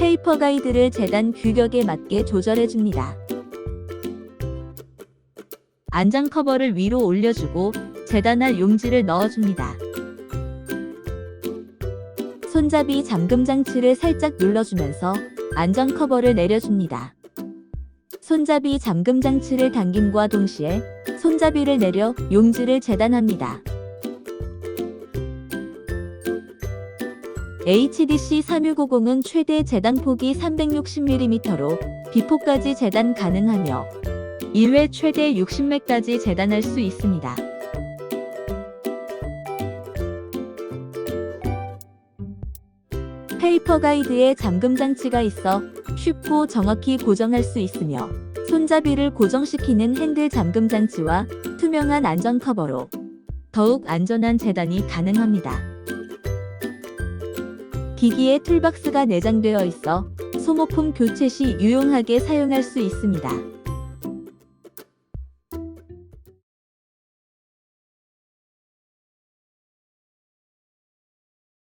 페이퍼 가이드를 재단 규격에 맞게 조절해줍니다. 안장 커버를 위로 올려주고 재단할 용지를 넣어줍니다. 손잡이 잠금 장치를 살짝 눌러주면서 안전 커버를 내려줍니다. 손잡이 잠금 장치를 당김과 동시에 손잡이를 내려 용지를 재단합니다. HDC 3650은 최대 재단 폭이 360mm로 비포까지 재단 가능하며 1회 최대 60매까지 재단할 수 있습니다. 페이퍼 가이드에 잠금 장치가 있어 쉽고 정확히 고정할 수 있으며 손잡이를 고정시키는 핸들 잠금 장치와 투명한 안전 커버로 더욱 안전한 재단이 가능합니다. 기기에 툴박스가 내장되어 있어 소모품 교체 시 유용하게 사용할 수 있습니다.